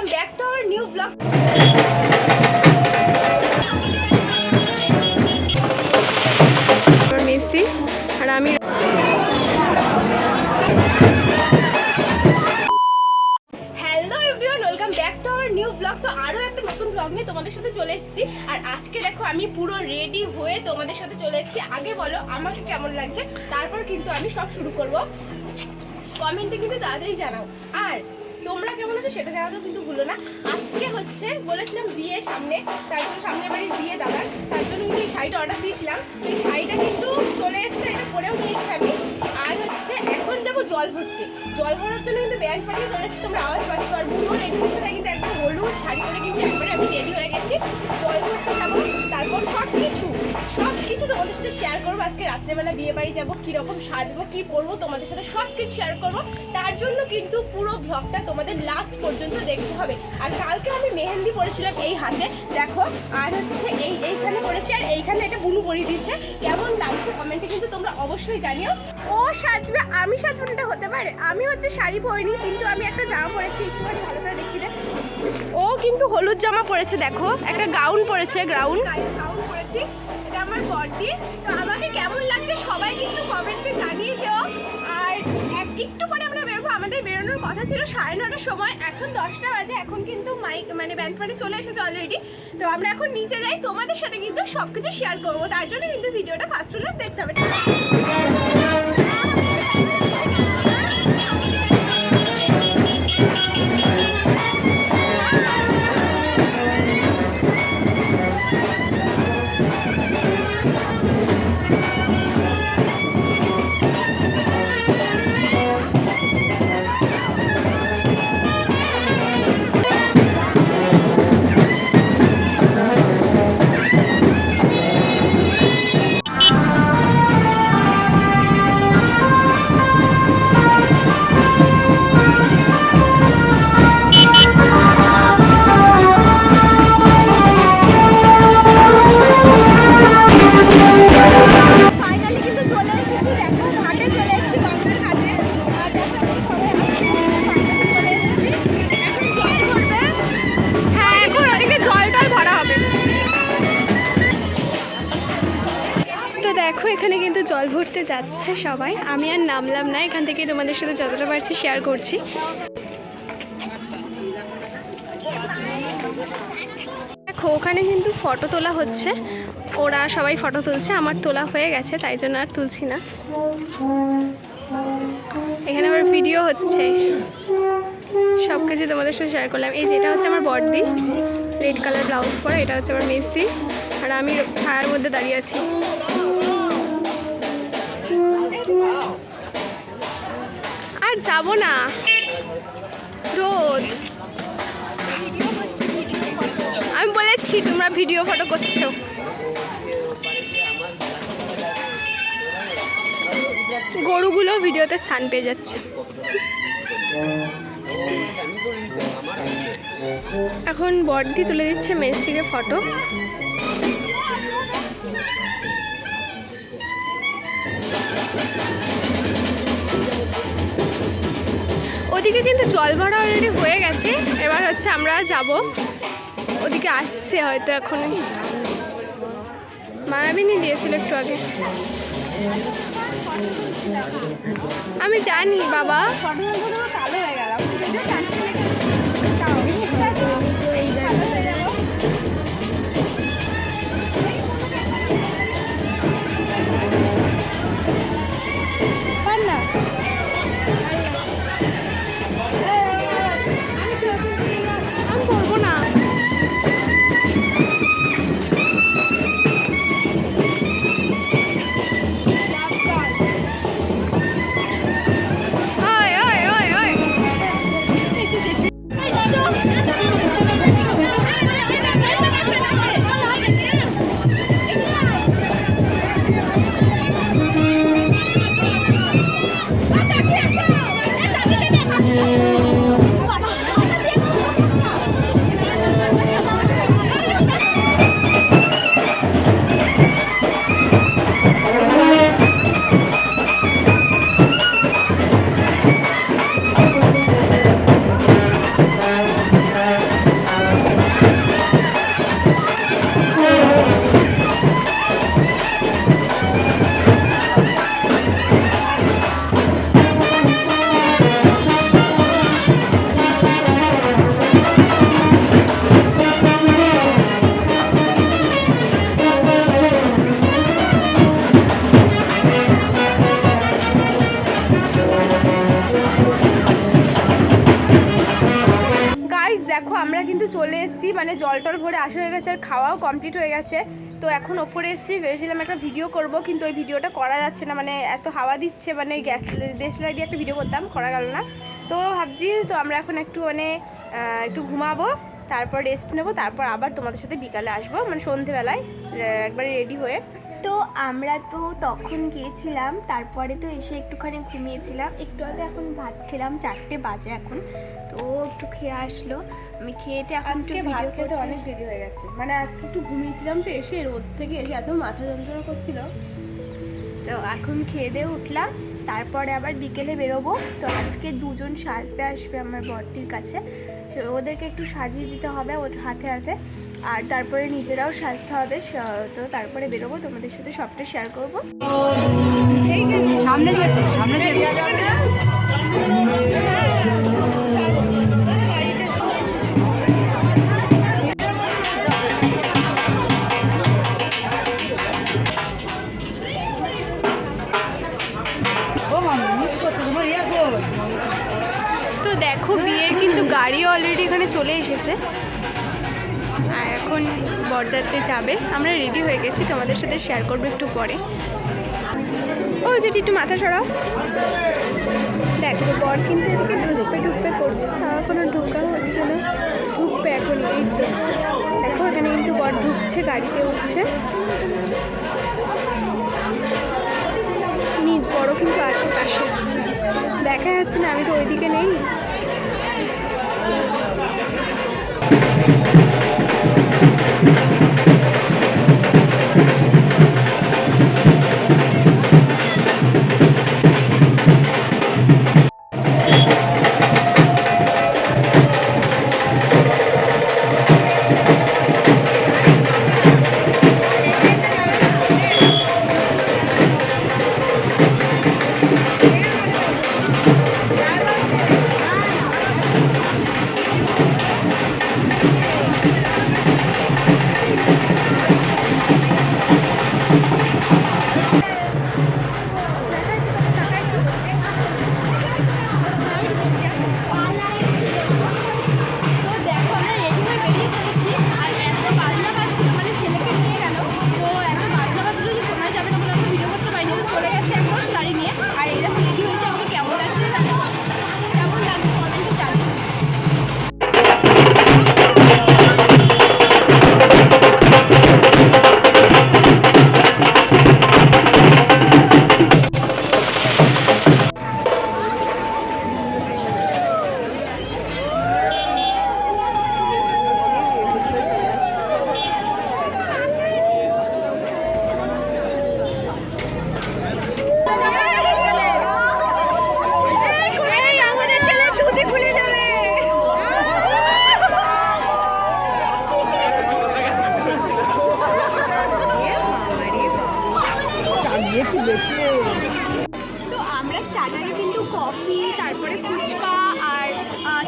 Welcome back to our new blog Messi আর আমি hello everyone welcome back to our new blog তো আরও একটা নতুন ব্লগ নিয়ে তোমাদের সাথে চলে এসেছি। আর আজকে দেখো আমি পুরো রেডি হয়ে তোমাদের সাথে চলে এসেছি। আগে বলো আমাকে কেমন লাগছে? তারপর কিন্তু আমি সব শুরু করব। কমেন্টে কিন্তু তাড়াতাড়ি জানাও। আর তোমরা কেমন আছো সেটা জানাতেও ভুলো না। আজকে হচ্ছে বলেছিলাম বিয়ে সামনে, তার জন্য সামনে বাড়ির বিয়ে দাদার। তার জন্য কিন্তু এই শাড়িটা অর্ডার দিয়েছিলাম। এই শাড়িটা কিন্তু চলে এসছে, এটা পরেও নিয়েছি আমি। আর হচ্ছে এখন যাব জল ভর্তি। জল ভরার জন্য কিন্তু ব্যান্ড পাঠিয়ে চলে এসেছে, তোমরা আওয়াজ পাচ্ছ। আর বুড়ো হচ্ছে তাই কিন্তু একদম হলুদ শাড়ি করে কিন্তু শেয়ার করব। আজকে রাত্রেবেলা বিয়ে বাড়ি যাব কীরকম সাজবো কী পরবো তোমাদের সাথে সব কিছু শেয়ার করব। তার জন্য কিন্তু পুরো ব্লগটা তোমাদের লাস্ট পর্যন্ত দেখতে হবে। আর কালকে আমি মেহেন্দি পরেছিলাম এই হাতে। দেখো আর হচ্ছে এই এইখানে পরেছি আর এইখানে এটা বুনু পরিয়ে দিচ্ছে কেমন লাগছে কমেন্টে কিন্তু তোমরা অবশ্যই জানিও। ও সাজবে আমি সাজবো এটা হতে পারে। আমি হচ্ছে শাড়ি পরিনি কিন্তু আমি একটা জামা পরেছি একটুখানি ভালো করে দেখি রে ও কিন্তু হলুদ জামা পরেছে দেখো। একটা গাউন পরেছে গাউন গাউন পরেছি। আমার বর্দি তো আমাকে কেমন লাগছে সবাই কিন্তু কমেন্টে জানিয়ে যেও। আর এক- একটু পরে আমরা বেরোবো। আমাদের বেরোনোর কথা ছিল সাড়ে নটার সময়। এখন দশটা বাজে। এখন কিন্তু মাইক মানে ব্যান্ড পার্টি চলে এসেছে অলরেডি তো আমরা এখন নিচে যাই। তোমাদের সাথে কিন্তু সব কিছু শেয়ার করব। তার জন্য কিন্তু ভিডিওটা ফার্স্ট দেখতে হবে। এখানে কিন্তু জল ভরতে যাচ্ছে সবাই। আমি আর নামলাম না, এখান থেকে তোমাদের সাথে যতটা পারছি শেয়ার করছি। দেখো, ওখানে কিন্তু ফটো তোলা হচ্ছে। ওরা সবাই ফটো তুলছে, আমার তোলা হয়ে গেছে, তাই জন্য আর তুলছি না। এখানে আবার ভিডিও হচ্ছে। সব কিছু তোমাদের সাথে শেয়ার করলাম। এই যে, এটা হচ্ছে আমার বর্দি। রেড কালার ব্লাউজ পরা, এটা হচ্ছে আমার মেসি। আর আমি ছায়ার মধ্যে দাঁড়িয়ে আছি। আর যাব না। রোদ। আমি বলেছি, তোমরা ভিডিও ফটো করছ। গরুগুলো ভিডিওতে স্থান পেয়ে যাচ্ছে। এখন বর্দি তুলে দিচ্ছে মেসিকে ফটো ওদিকে কিন্তু জল ভরা অলরেডি হয়ে গেছে। এবার হচ্ছে আমরা যাব। ওদিকে আসছে হয়তো এখনই। মায়াবিনী দিয়েছিল একটু আগে। আমি জানি, বাবা। হয়ে গেলাম দেখো, আমরা কিন্তু চলে এসেছি মানে জল টল ভরে আসা হয়ে গেছে আর খাওয়াও কমপ্লিট হয়ে গেছে। তো এখন ওপরে এসেছি, ভেবেছিলাম একটা ভিডিও করব, কিন্তু ওই ভিডিওটা করা যাচ্ছে না মানে এত হাওয়া দিচ্ছে মানে গ্যাস দেশলাই দিয়ে একটা ভিডিও করতাম, করা গেল না। তো ভাবছি, তো আমরা এখন একটু মানে একটু ঘুমাবো। তারপর রেস্ট নেব তারপর আবার তোমাদের সাথে বিকালে আসব মানে সন্ধেবেলায় আহ, একবারে রেডি হয়ে। তো আমরা তো তখন গিয়েছিলাম তারপরে তো এসে একটুখানি ঘুমিয়েছিলাম। একটু আগে এখন ভাত খেলাম চারটে বাজে এখন। তো একটু খেয়ে আসলো। আমি খেয়েটে এখন আজকে ভাত খেতে অনেক দেরি হয়ে গেছে। মানে আজকে একটু ঘুমিয়েছিলাম তো এসে রোদ থেকে এসে এত মাথা যন্ত্রণা করছিল। তো এখন খেয়ে দিয়ে উঠলাম তারপরে আবার বিকেলে বেরোবো। তো আজকে দুজন সাজতে আসবে আমার বরটির কাছে। ওদেরকে একটু সাজিয়ে দিতে হবে ওর হাতে হাতে আর তারপরে নিজেরাও সাজতে হবে তো তারপরে বেরোবো, তোমাদের সাথে সবটা শেয়ার করব। সামনে সামনে দেখো, বিয়ের কিন্তু গাড়ি অলরেডি এখানে চলে এসেছে। এখন বরযাত্রী যাবে। আমরা রেডি হয়ে গেছি, তোমাদের সাথে শেয়ার করব একটু পরে। ও যেটি একটু মাথা সরাও। দেখো, বর কিন্তু এদিকে ঢুকবে ঢুকবে করছে, তাও কোনো ঢুকা হচ্ছে না। ঢুকবে এখন এই দেখো, এখানে কিন্তু বর ঢুকছে, গাড়িতে উঠছে। নিজ বড় কিন্তু আছে পাশে। দেখা যাচ্ছে না, আমি তো ওইদিকে নেই। Thank you.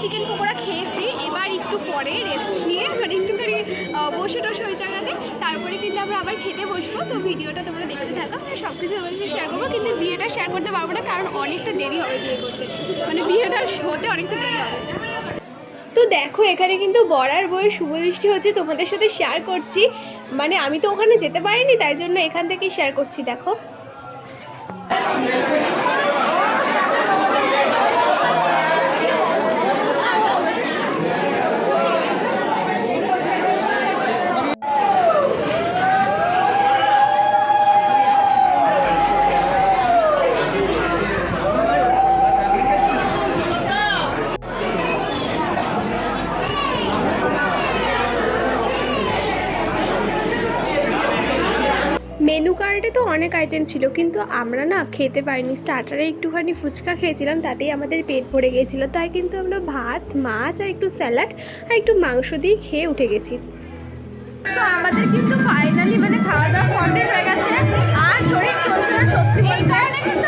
চিকেন পকোড়া খেয়েছি। এবার একটু পরে রেস্ট নিয়ে মানে একটুখানি বসে টসে ওই জায়গাতে, তারপরে কিন্তু আমরা আবার খেতে বসবো। তো ভিডিওটা তোমরা দেখতে থাকো। আমরা সব কিছু তোমাদের সাথে শেয়ার করব, কিন্তু বিয়েটা শেয়ার করতে পারব না, কারণ অনেকটা দেরি হবে বিয়ে করতে। মানে বিয়েটা হতে অনেকটা দেরি হবে। তো দেখো, এখানে কিন্তু বরার বইয়ের শুভদৃষ্টি হচ্ছে তোমাদের সাথে শেয়ার করছি। মানে আমি তো ওখানে যেতে পারিনি, তাই জন্য এখান থেকেই শেয়ার করছি, দেখো। অনেক আইটেম ছিল, কিন্তু আমরা না খেতে পারিনি। স্টার্টারে একটুখানি ফুচকা খেয়েছিলাম, তাতেই আমাদের পেট ভরে গিয়েছিল তাই কিন্তু আমরা ভাত, মাছ আর একটু স্যালাড আর একটু মাংস দিয়ে খেয়ে উঠে গেছি। তো আমাদের কিন্তু ফাইনালি মানে খাওয়া দাওয়া কমপ্লিট হয়ে গেছে। আর শরীর চলছে না সত্যি। এই কারণে কিন্তু